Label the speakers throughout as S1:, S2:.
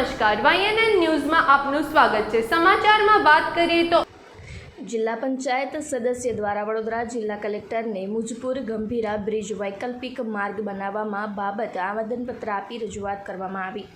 S1: નમસ્કાર. વાયએનએન ન્યૂઝમાં આપનું સ્વાગત છે. સમાચારમાં વાત કરીએ તો
S2: જિલ્લા પંચાયત સદસ્ય દ્વારા વડોદરા જિલ્લા કલેક્ટરને મુજપુર ગંભીરા બ્રિજ વૈકલ્પિક માર્ગ બનાવવામાં બાબત આવેદનપત્ર આપી રજૂઆત કરવામાં આવી.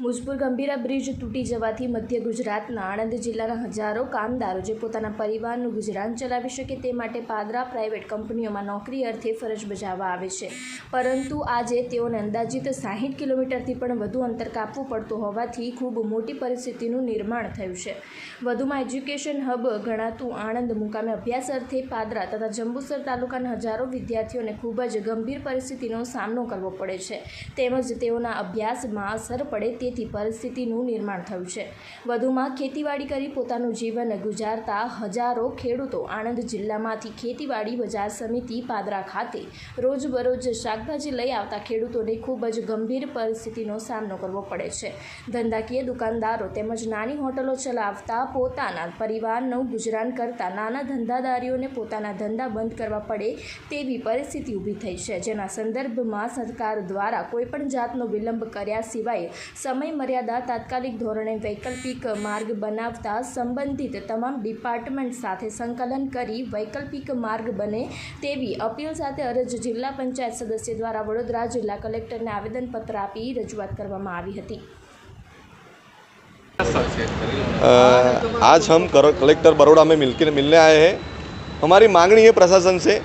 S2: મુજપુર ગંભીરા બ્રિજ તૂટી જવાથી મધ્ય ગુજરાતના આણંદ જિલ્લાના હજારો કામદારો જે પોતાના પરિવારનું ગુજરાન ચલાવી શકે તે માટે પાદરા પ્રાઇવેટ કંપનીઓમાં નોકરી અર્થે ફરજ બજાવવા આવે છે. પરંતુ આજે તેઓને અંદાજિત સાહીઠ કિલોમીટરથી પણ વધુ અંતર કાપવું પડતું હોવાથી ખૂબ મોટી પરિસ્થિતિનું નિર્માણ થયું છે. વધુમાં એજ્યુકેશન હબ ગણાતું આણંદ મુકામે અભ્યાસ અર્થે પાદરા તથા જંબુસર તાલુકાના હજારો વિદ્યાર્થીઓને ખૂબ જ ગંભીર પરિસ્થિતિનો સામનો કરવો પડે છે. તેમજ તેઓના અભ્યાસમાં અસર પડે તેથી પરિસ્થિતિનું નિર્માણ થયું છે. વધુમાં ખેતીવાડી કરી પોતાનું જીવન ગુજારતા હજારો ખેડૂતો આણંદ જિલ્લામાંથી ખેતીવાડી બજાર સમિતિ પાદરા ખાતે રોજબરોજ શાકભાજી લઈ આવતા ખેડૂતોને ખૂબ જ ગંભીર પરિસ્થિતિનો સામનો કરવો પડે છે. ધંધાકીય દુકાનદારો તેમજ નાની હોટલો ચલાવતા પોતાના પરિવારનું ગુજરાન કરતા નાના ધંધાદારીઓને પોતાના ધંધા બંધ કરવા પડે તેવી પરિસ્થિતિ ઊભી થઈ છે. જેના સંદર્ભમાં સરકાર દ્વારા કોઈપણ જાતનો વિલંબ કર્યા સિવાય સમય મર્યાદા તાત્કાલિક ધોરણે વૈકલ્પિક માર્ગ બનાવતા સંબંધિત તમામ ડિપાર્ટમેન્ટ સાથે સંકલન કરી વૈકલ્પિક માર્ગ બને તેવી અપીલ સાથે અરજ જિલ્લા પંચાયત સદસ્ય દ્વારા વડોદરા જિલ્લા કલેક્ટરને આવેદનપત્ર આપી રજૂઆત કરવામાં આવી હતી
S3: अ, आज हम कर- कलेक्टर बड़ोड़ा में मिलकर मिलने आए हैं हमारी मांगनी है प्रशासन से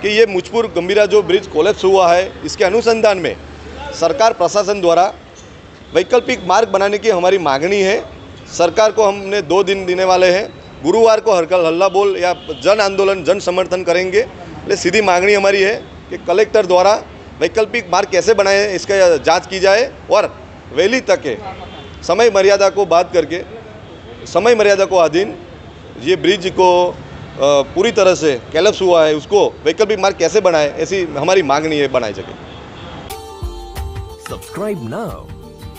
S3: कि ये मुझपुर गंभीरा जो ब्रिज कोलेप्स हुआ है इसके अनुसंधान में सरकार प्रशासन द्वारा वैकल्पिक मार्ग बनाने की हमारी मांगनी है। सरकार को हमने दो दिन देने वाले हैं। गुरुवार को हरकल हल्ला बोल या जन आंदोलन, जन समर्थन करेंगे। ये सीधी मांगनी हमारी है कि कलेक्टर द्वारा वैकल्पिक मार्ग कैसे बनाए, इसका जाँच की जाए और वैली तक है समय मर्यादा को बात करके, समय मर्यादा को अधीन ये ब्रिज को पूरी तरह से कैलप्स हुआ है, उसको वैकल्पिक मार्ग कैसे बनाए, ऐसी हमारी मांगनी है, बनाई सके
S4: Subscribe now